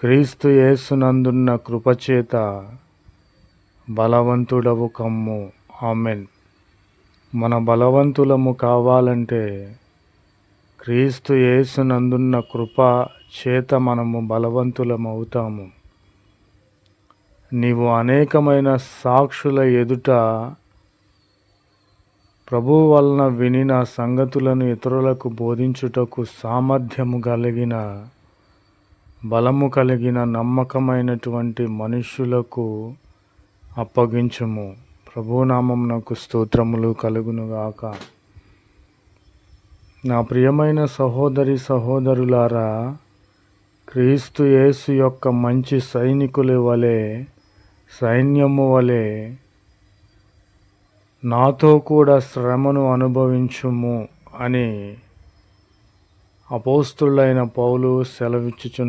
క్రీస్తు యేసునందున్న కృపచేత బలవంతుడవు కమ్ము. ఆమెన్. మన బలవంతులము కావాలంటే క్రీస్తు యేసునందున్న కృప చేత మనము బలవంతులమవుతాము. నీవు అనేకమైన సాక్షుల ఎదుట ప్రభు వలన వినిన సంగతులను ఇతరులకు బోధించుటకు సామర్థ్యము కలిగిన బలము కలిగిన నమ్మకమైనటువంటి మనుష్యులకు అప్పగించుము. ప్రభునామమునకు స్తోత్రములు కలుగునుగాక. నా ప్రియమైన సహోదరి సహోదరులారా క్రీస్తు యేసు యొక్క మంచి సైనికుల వలె సైన్యము వలె నాతో కూడా శ్రమను అనుభవించుము అని అపోస్తులైన పౌలు సెలవిచ్చుచున్న